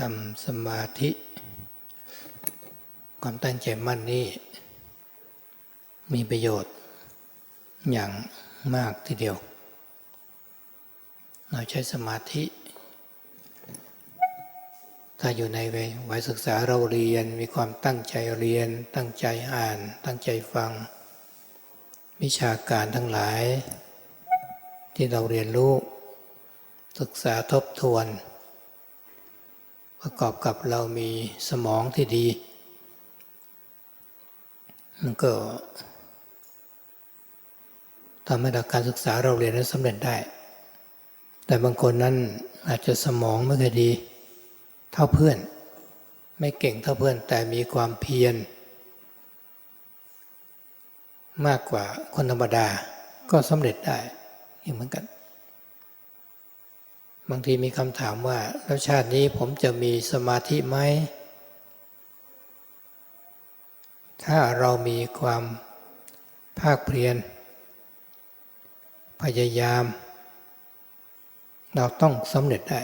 ทำสมาธิ ความตั้งใจมั่นนี่มีประโยชน์อย่างมากทีเดียว เราใช้สมาธิ ถ้าอยู่ในวัยศึกษาเราเรียนมีความตั้งใจเรียน ตั้งใจอ่าน ตั้งใจฟัง วิชาการทั้งหลาย ที่เราเรียนรู้ ศึกษาทบทวน ประกอบกับเรามีสมองที่ดี มันก็ทำให้การศึกษาเราเรียนนั้นสำเร็จได้ แต่บางคนนั้นอาจจะสมองไม่ค่อยดี เท่าเพื่อน ไม่เก่งเท่าเพื่อนแต่มีความเพียร มากกว่าคนธรรมดาก็สำเร็จได้ยังเหมือนกัน บางทีมีคำถามว่า แล้วชาตินี้ผมจะมีสมาธิไหม ถ้าเรามีความภาคเพียรพยายาม เราต้องสำเร็จได้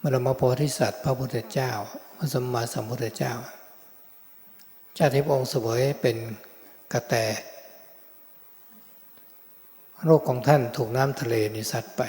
มรมโพธิสัตว์ พระพุทธเจ้า พระสมมาสัมพุทธเจ้า ชาติพระองค์เสวยเป็นกระแต โรคของท่านถูกน้ำทะเลนิสัตไป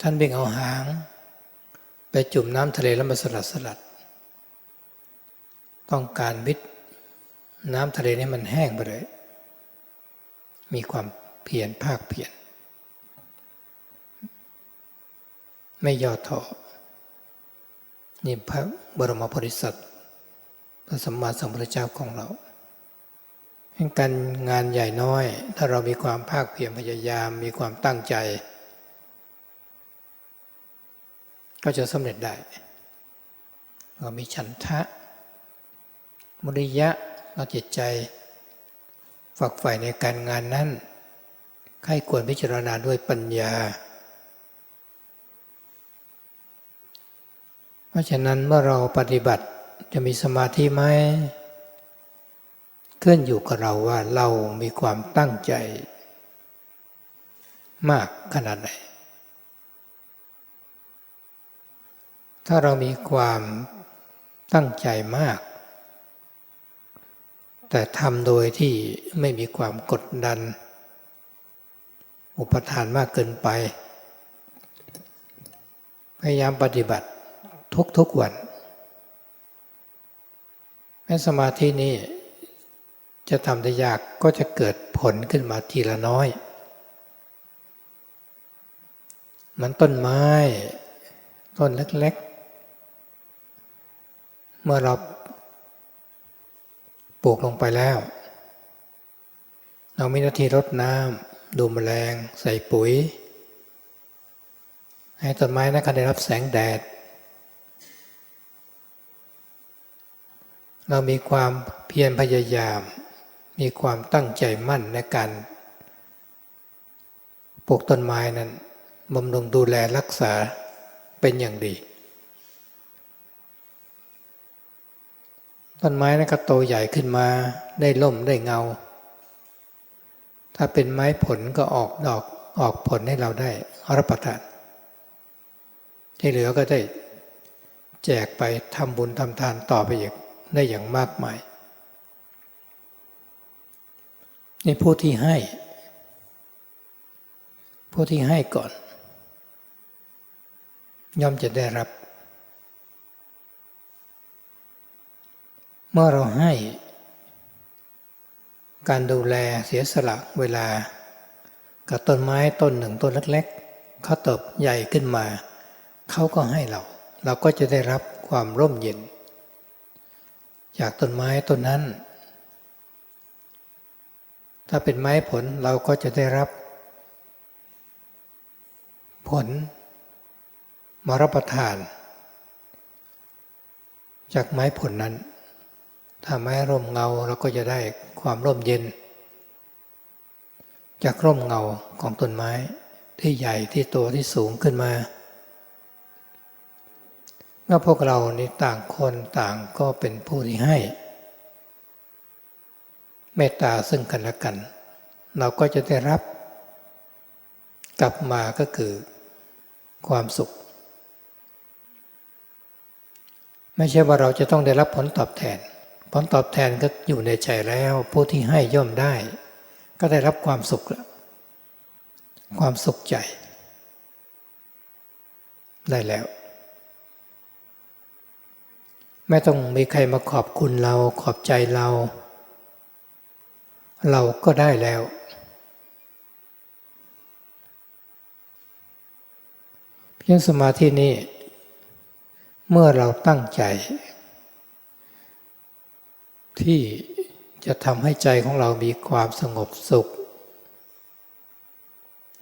ท่านเบ่งเอาหาง ไปจุ่มน้ำทะเลแล้วมาสลัดสลัด ต้องการวิทน้ำทะเลนี่มันแห้งไปเลย มีความเพียรภาคเพียรไม่ย่อท้อนี่พระบรมโพธิสัตว์พระสัมมาสัมพุทธเจ้าของเรา การงานใหญ่น้อย ถ้าเรามีความภาคเพียรพยายามมีความตั้งใจ ก็จะสำเร็จได้เรามีฉันทะ มุริยะเราจิตใจ ฝักใฝ่ในการงานนั้นใครควรพิจารณาด้วยปัญญา เพราะฉะนั้นเมื่อเราปฏิบัติจะมีสมาธิไหม ขึ้นอยู่กับเราว่าเรามีความตั้งใจ มากขนาดไหน ถ้าเรามีความตั้งใจมาก แต่ทำโดยที่ไม่มีความกดดัน อุปทานมากเกินไป พยายามปฏิบัติทุกๆวันแม้สมาธินี้ จะทำได้ยากก็จะเกิดผลขึ้นมาทีละน้อย มันต้นไม้ ต้นเล็กๆ เมื่อเราปลูกลงไปแล้ว เรามีหน้าที่รดน้ำดูแมลง ใส่ปุ๋ย ให้ต้นไม้นั้นได้รับแสงแดดเรามีความเพียรพยายาม มีความตั้งใจมั่นในการปลูกต้นไม้นั้นบำรุงดูแลรักษาเป็นอย่างดี ต้นไม้นั้นก็โตใหญ่ขึ้นมาได้ล่มได้เงา ถ้าเป็นไม้ผลก็ออกดอกออกผลให้เราได้รับประทานที่เหลือก็ได้แจกไปทำบุญทำทานต่อไปอีกได้อย่างมากมาย นี่ผู้ที่ให้ ผู้ที่ให้ก่อน ย่อมจะได้รับ เมื่อเราให้ การดูแลเสียสละเวลา กับต้นไม้ต้นหนึ่งต้นเล็กๆเขาเติบใหญ่ขึ้นมา เขาก็ให้เรา เราก็จะได้รับความร่มเย็น จากต้นไม้ต้นนั้น ถ้าเป็นไม้ผลเราก็จะได้รับ ผลมารับประทาน จากไม้ผลนั้น ถ้าไม้ร่มเงาเราก็จะได้ความร่มเย็น จากร่มเงาของต้นไม้ที่ใหญ่ที่โตที่สูงขึ้นมาเมื่อพวกเรานี่ต่างคนต่างก็เป็นผู้ที่ให้ เมตตาซึ่งกันและกัน เราก็จะได้รับ กลับมาก็คือความสุข ไม่ใช่ว่าเราจะต้องได้รับผลตอบแทน ผลตอบแทนก็อยู่ในใจแล้ว ผู้ที่ให้ย่อมได้ ก็ได้รับความสุขแล้วความสุขใจ ได้แล้ว ไม่ต้องมีใครมาขอบคุณเราขอบใจเรา เราก็ได้แล้ว เพียงสมาธินี้ เมื่อเราตั้งใจ ที่จะทำให้ใจของเรามีความสงบสุข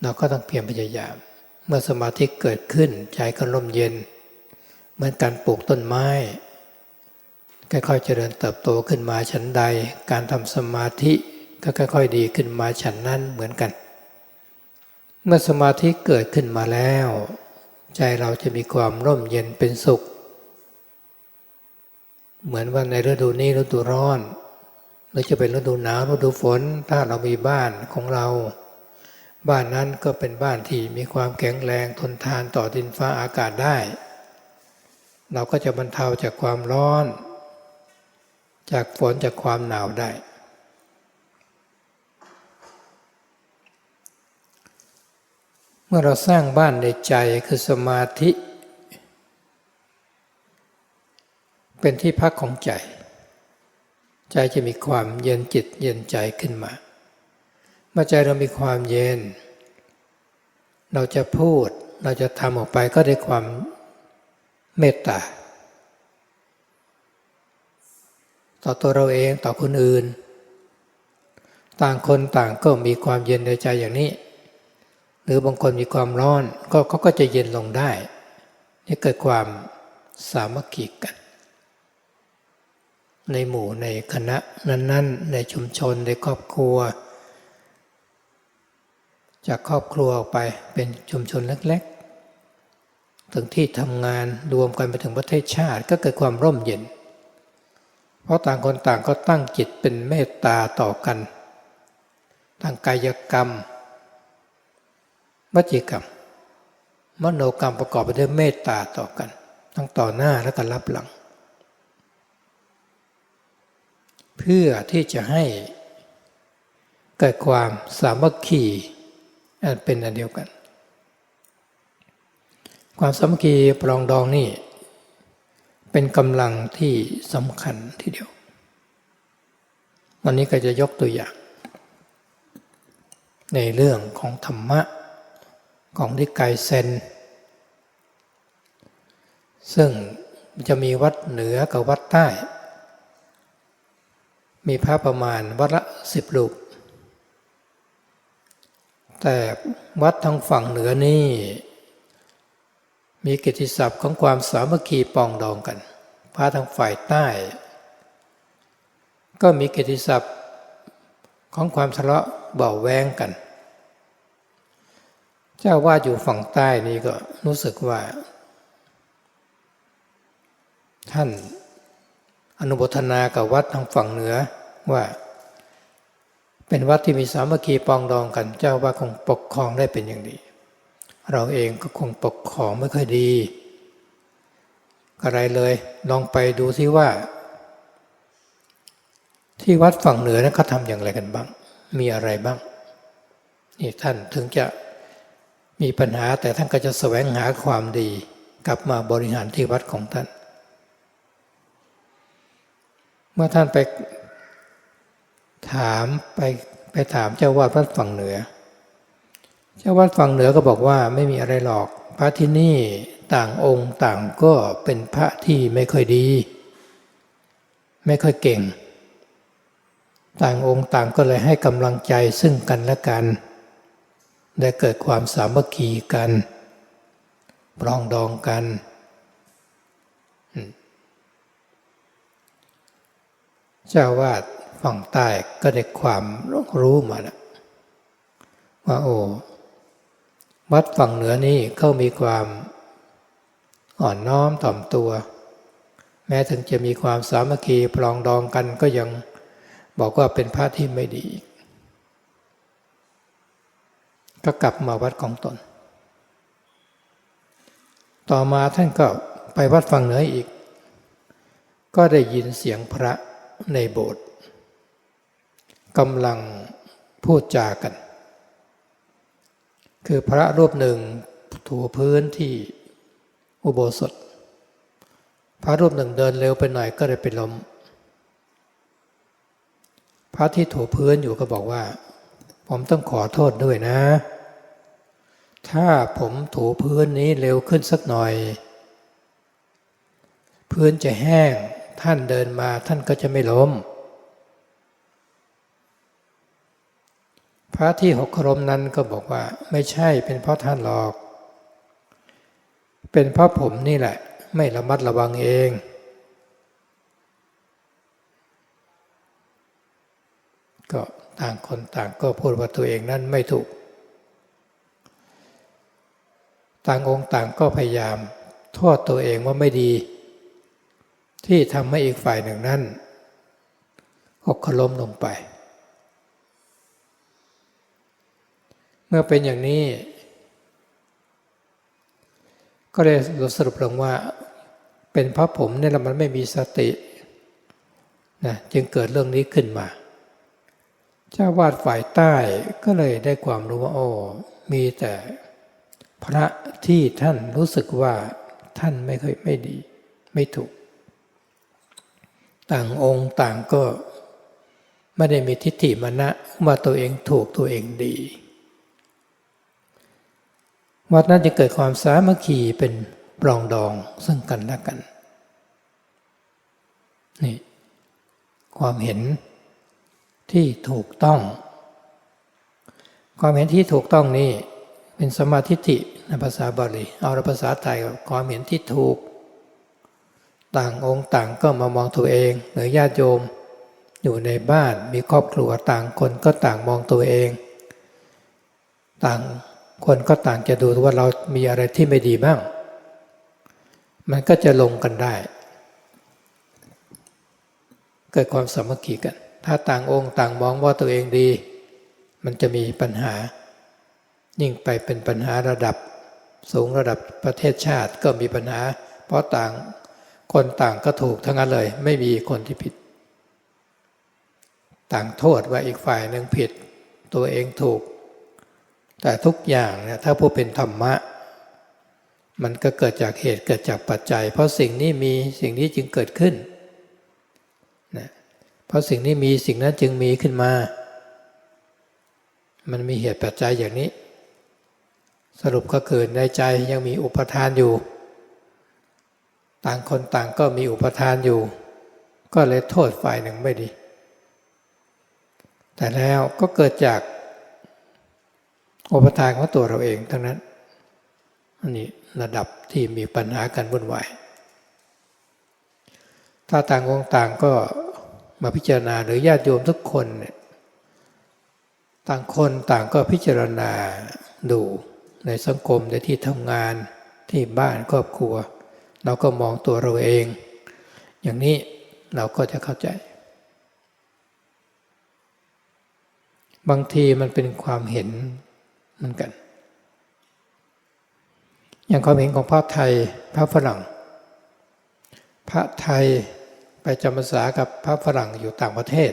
เราก็ต้องเพียรพยายาม เมื่อสมาธิเกิดขึ้นใจก็ร่มเย็น เหมือนการปลูกต้นไม้ค่อยๆเจริญเติบโตขึ้นมาชั้นใด การทำสมาธิ ก็ค่อยๆดีขึ้นมาชั้นนั้นเหมือนกัน เมื่อสมาธิเกิดขึ้นมาแล้ว ใจเราจะมีความร่มเย็นเป็นสุข เหมือนว่าในฤดูนี้ฤดูร้อนหรือจะเป็นฤดูหนาวฤดูฝน ถ้าเรามีบ้านของเรา บ้านนั้นก็เป็นบ้านที่มีความแข็งแรงทนทานต่อดินฟ้าอากาศได้ เราก็จะบรรเทาจากความร้อน จากฝนจากความหนาวได้ เมื่อเราสร้างบ้านในใจคือสมาธิ เป็นที่พักของใจ ใจจะมีความเย็นจิตเย็นใจขึ้นมา เมื่อใจเรามีความเย็น เราจะพูดเราจะทำออกไปก็ได้ความเมตตา ต่อตัวเราเองต่อคนอื่น ต่างคนต่างก็มีความเย็นในใจอย่างนี้ หรือบางคนมีความร้อนก็เขาก็จะเย็นลงได้นี่เกิดความสามัคคีกัน ในหมู่ในคณะนั้น ๆ ในชุมชนในครอบครัว จากครอบครัวออกไปเป็นชุมชนเล็ก ๆ ถึงที่ทำงานรวมกันไปถึงประเทศชาติก็เกิดความร่มเย็น เพราะต่างคนต่างก็ตั้งจิตเป็นเมตตาต่อกัน ทางกายกรรม วจีกรรม มโนกรรมประกอบไปด้วยเมตตาต่อกัน ทั้งต่อหน้าและก็รับหลัง เพื่อที่จะให้เกิดความสามัคคีอันเป็นอันเดียวกัน ความสามัคคีปรองดองนี่ เป็นกำลังที่สำคัญทีเดียว วันนี้ก็จะยกตัวอย่าง ในเรื่องของธรรมะ ของนิกายเซน ซึ่งจะมีวัดเหนือกับวัดใต้ มีพระประมาณวัดละสิบรูปแต่วัดทางฝั่งเหนือนี่ มีกิติศัพท์ของความสามัคคีปองดองกัน พระทางฝ่ายใต้ ก็มีกิติศัพท์ของความทะเลาะเบาแวงกัน เจ้าว่าอยู่ฝั่งใต้นี้ก็รู้สึกว่า ท่านอนุโมทนากับวัดทางฝั่งเหนือว่า เป็นวัดที่มีสามัคคีปองดองกัน เจ้าว่าคงปกครองได้เป็นอย่างดี เราเองก็คงปกครองไม่ค่อยดีอะไรเลยลองไปดูซิว่า ที่วัดฝั่งเหนือนั้นเขาทำอย่างไรกันบ้าง มีอะไรบ้างนี่ท่านถึงจะ มีปัญหาแต่ท่านก็จะแสวงหาความดี กลับมาบริหารที่วัดของท่าน เมื่อท่านไปถามไปไปถามเจ้าวาดวัดฝั่งเหนือ เจ้าวาดฝั่งเหนือก็บอกว่าไม่มีอะไรหรอก พระที่นี่ต่างองค์ต่างก็เป็นพระที่ไม่ค่อยดี ไม่ค่อยเก่ง ต่างองค์ต่างก็เลยให้กำลังใจซึ่งกันและกัน ได้เกิดความสามัคคีกันปรองดองกัน เจ้าวาดฝั่งใต้ก็ได้ความรู้มาแล้วว่าโอ้วัดฝั่งเหนือนี่เขามีความอ่อนน้อมถ่อมตัว แม้ถึงจะมีความสามัคคีปรองดองกันก็ยังบอกว่าเป็นพระที่ไม่ดี ก็กลับมาวัดของตน ต่อมาท่านก็ไปวัดฝั่งเหนืออีก ก็ได้ยินเสียงพระในโบสถ์กำลังพูดจากัน คือพระรูปหนึ่งถูพื้นที่อุโบสถ พระรูปหนึ่งเดินเร็วไปหน่อยก็เลยไปล้มพระที่ถูพื้นอยู่ก็บอกว่า ผมต้องขอโทษด้วยนะ ถ้าผมถูพื้นนี้เร็วขึ้นสักหน่อย พื้นจะแห้งท่านเดินมาท่านก็จะไม่ล้ม พระที่หกครมนั้นก็บอกว่าไม่ใช่เป็นเพราะท่านหรอก เป็นเพราะผมนี่แหละ ไม่ระมัดระวังเองก็ต่างคนต่างก็พูดว่าตัวเองนั้นไม่ถูก ต่างองค์ต่างก็พยายามโทษตัวเองว่าไม่ดี ที่ทำให้อีกฝ่ายหนึ่งนั้นหกขล้มลงไป เมื่อเป็นอย่างนี้ ก็เลยสรุปลงว่า เป็นเพราะผมเนี่ยแหละมันไม่มีสตินะจึงเกิดเรื่องนี้ขึ้นมา เจ้าวาดฝ่ายใต้ก็เลยได้ความรู้ว่าโอ้มีแต่ พระที่ท่านรู้สึกว่าท่านไม่เคยไม่ดีไม่ถูก ต่างองค์ต่างก็ไม่ได้มีทิฏฐิมานะว่าตัวเองถูกตัวเองดี วัดนั้นจะเกิดความสามัคคีเป็นปรองดองซึ่งกันและกันนี่ความเห็นที่ถูกต้อง ความเห็นที่ถูกต้องนี่ เป็นสมาธิิในภาษาบาลีเอาภาษาไทยความเห็นที่ถูก ต่างองค์ต่างก็มามองตัวเองหรือญาติโยม อยู่ในบ้านมีครอบครัวต่างคนก็ต่างมองตัวเอง ต่างคนก็ต่างจะดูว่าเรามีอะไรที่ไม่ดีบ้าง มันก็จะลงกันได้ เกิดความสามัคคีกัน ถ้าต่างองค์ต่างมองว่าตัวเองดี มันจะมีปัญหา ยิ่งไปเป็นปัญหาระดับสูงระดับประเทศชาติก็มีปัญหา เพราะต่างคนต่างก็ถูกทั้งนั้นเลย ไม่มีคนที่ผิด ต่างโทษว่าอีกฝ่ายหนึ่งผิด ตัวเองถูก แต่ทุกอย่างเนี่ยถ้าผู้เป็นธรรมะ มันก็เกิดจากเหตุเกิดจากปัจจัย เพราะสิ่งนี้มีสิ่งนี้จึงเกิดขึ้นนะเพราะสิ่งนี้มีสิ่งนั้นจึงมีขึ้นมา มันมีเหตุปัจจัยอย่างนี้ สรุปก็คือในใจยังมีอุปทานอยู่ ต่างคนต่างก็มีอุปทานอยู่ ก็เลยโทษฝ่ายหนึ่งไม่ดี แต่แล้วก็เกิดจากอุปทานของตัวเราเองทั้งนั้นอันนี้ระดับที่มีปัญหากันวุ่นวายถ้าต่างองค์ต่างก็มาพิจารณาหรือญาติโยมทุกคนเนี่ยต่างคนต่างก็พิจารณาดู ในสังคมในที่ทำงานที่บ้านครอบครัว เราก็มองตัวเราเอง อย่างนี้เราก็จะเข้าใจ บางทีมันเป็นความเห็นเหมือนกัน อย่างความเห็นของพระไทยพระฝรั่ง พระไทยไปจำพรรษากับพระฝรั่งอยู่ต่างประเทศ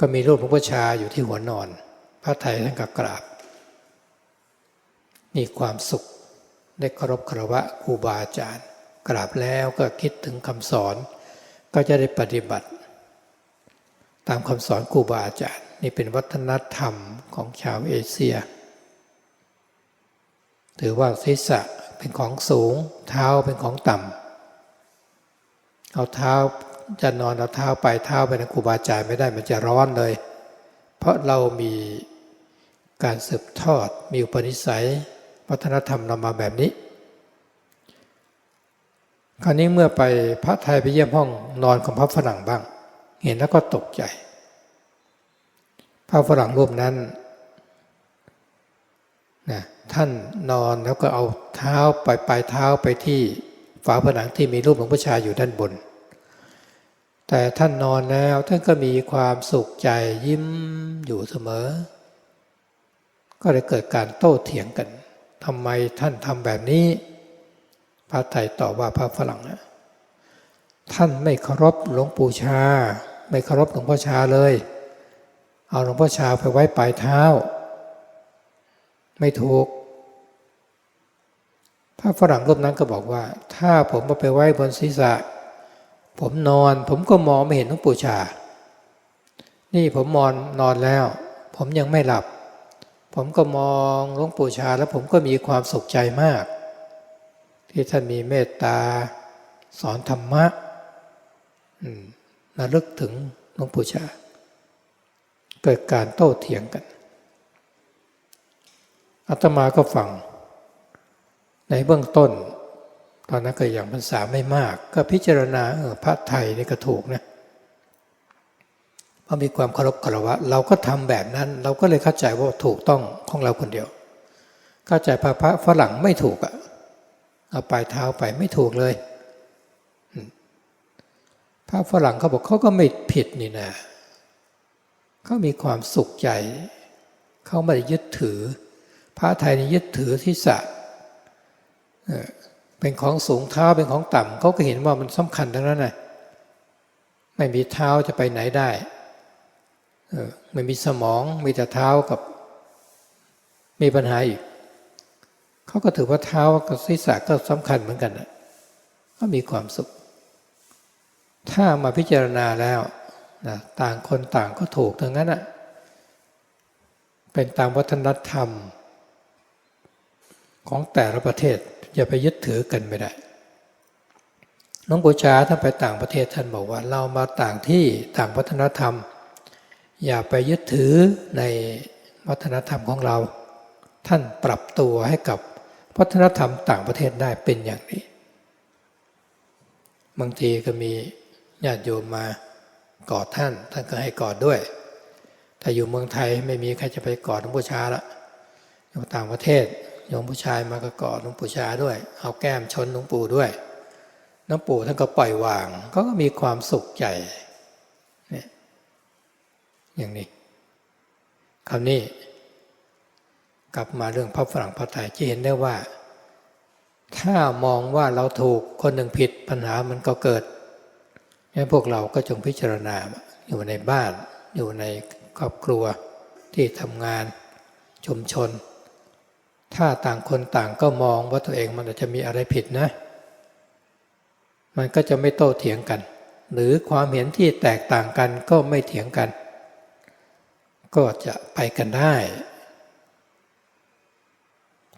ก็มีรูปพระพุทธชาอยู่ที่หัวนอน พระไทยท่านก็กราบ มีความสุขได้เคารพครวะครูบาอาจารย์ กราบแล้วก็คิดถึงคำสอน ก็จะได้ปฏิบัติ ตามคำสอนครูบาอาจารย์ นี่เป็นวัฒนธรรมของชาวเอเชีย ถือว่าศีรษะเป็นของสูง เท้าเป็นของต่ำเอาเท้า จะนอนเอาเท้าไปเท้าไปนะครูบาอาจารย์ไม่ได้มันจะร้อนเลย เพราะเรามีการสืบทอดมีอุปนิสัย วัฒนธรรมเรามาแบบนี้ คราวนี้เมื่อไปพระไทยไปเยี่ยมห้องนอนของพระฝรั่งบ้าง เห็นแล้วก็ตกใจ พระฝรั่งรูปนั้นนะท่านนอนแล้วก็เอาเท้าไปปลายเท้าไปที่ฝาผนังที่มีรูปหลวงพ่อชาอยู่ด้านบน แต่ท่านนอนแล้วท่านก็มีความสุขใจยิ้มอยู่เสมอ ก็เลยเกิดการโต้เถียงกันทำไมท่านทำแบบนี้ พระไทยตอบว่าพระฝรั่งนะท่านไม่เคารพหลวงปู่ชา ไม่เคารพหลวงพ่อชาเลย เอาหลวงพ่อชาไปไว้ปลายเท้า ไม่ถูกพระฝรั่งรูปนั้นก็บอกว่า ถ้าผมเอาไปไว้บนศีรษะ ผมนอน ผมก็มองไม่เห็นหลวงปู่ชา นี่ผมมอนนอนแล้ว ผมยังไม่หลับ ผมก็มองหลวงปู่ชาแล้วผมก็มีความสุขใจมาก ที่ท่านมีเมตตา สอนธรรมะอืมระลึกถึงหลวงปู่ชา เกิดการโต้เถียงกันอาตมาก็ฟัง ในเบื้องต้น ตอนนั้นก็อย่างภาษาไม่มาก ก็พิจารณาเออพระไทยนี่ก็ถูกนะเพราะมีความเคารพคารวะ เราก็ทำแบบนั้น เราก็เลยเข้าใจว่าถูกต้องของเราคนเดียว เข้าใจพระพระฝรั่งไม่ถูกอะเอาปลายเท้าไปไม่ถูกเลยพระฝรั่งเขาบอกเขาก็ไม่ผิดนี่นะเขามีความสุขใจเขาไม่ได้ยึดถือ พระไทยนี่ยึดถือที่สะ เป็นของสูงเท้าเป็นของต่ำเขาก็เห็นว่ามันสำคัญทั้งนั้นนะไม่มีเท้าจะไปไหนได้ไม่มีสมองมีแต่เท้ากับ มีปัญหาอีกเขาก็ถือว่าเท้ากับศีรษะก็สำคัญเหมือนกันนะก็มีความสุข ถ้ามาพิจารณาแล้วนะต่างคนต่างก็ถูกทั้งนั้นอะเป็นตามวัฒนธรรม ของแต่ละประเทศอย่าไปยึดถือกันไม่ได้น้องบูชาท่านไปต่างประเทศท่านบอกว่าเรามาต่างที่ต่างวัฒนธรรม อย่าไปยึดถือในวัฒนธรรมของเรา ท่านปรับตัวให้กับวัฒนธรรมต่างประเทศได้เป็นอย่างนี้ บางทีก็มีญาติโยมมากอดท่าน ท่านก็ให้กอดด้วยแต่อยู่เมืองไทยไม่มีใครจะไปกอดหลวงปู่ชาละอยู่ต่างประเทศ โยมผู้ชายมาก็กอดหลวงปู่ชาด้วย เอาแก้มชนหลวงปู่ด้วยหลวงปู่ท่านก็ปล่อยวางเขาก็มีความสุขใจเนี่ยอย่างนี้คำนี้ กลับมาเรื่องพระฝรั่งพระไทยจะเห็นได้ว่า ถ้ามองว่าเราถูกคนหนึ่งผิดปัญหามันก็เกิดงั้นพวกเราก็จงพิจารณาอยู่ในบ้าน อยู่ในครอบครัวที่ทำงานชุมชน ถ้าต่างคนต่างก็มองว่าตัวเองมันอาจจะมีอะไรผิดนะ มันก็จะไม่โต้เถียงกัน หรือความเห็นที่แตกต่างกันก็ไม่เถียงกัน ก็จะไปกันได้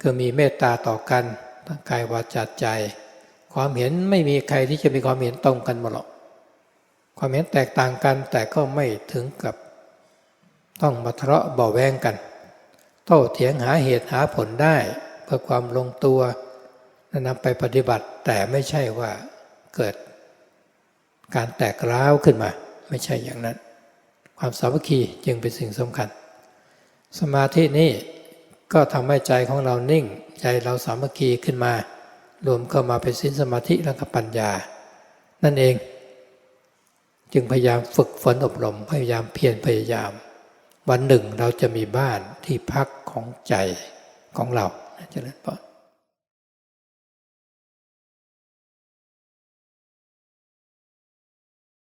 คือมีเมตตาต่อกันทั้งกายวาจาใจ ความเห็นไม่มีใครที่จะมีความเห็นตรงกันหมดหรอกความเห็นแตกต่างกันแต่ก็ไม่ถึงกับต้องมาทะเลาะเบาแวงกัน โต้เถียงหาเหตุหาผลได้เพื่อความลงตัวนำไปปฏิบัติแต่ไม่ใช่ว่าเกิดการแตกร้าวขึ้นมา ไม่ใช่อย่างนั้น ความสามัคคีจึงเป็นสิ่งสำคัญ สมาธินี่ก็ทำให้ใจของเรานิ่ง ใจเราสามัคคีขึ้นมา รวมเข้ามาเป็นสินสมาธิและก็ปัญญา นั่นเอง จึงพยายามฝึกฝนอบรมพยายามเพียรพยายาม วันหนึ่งเราจะมีบ้านที่พักของใจของเราเจริญพร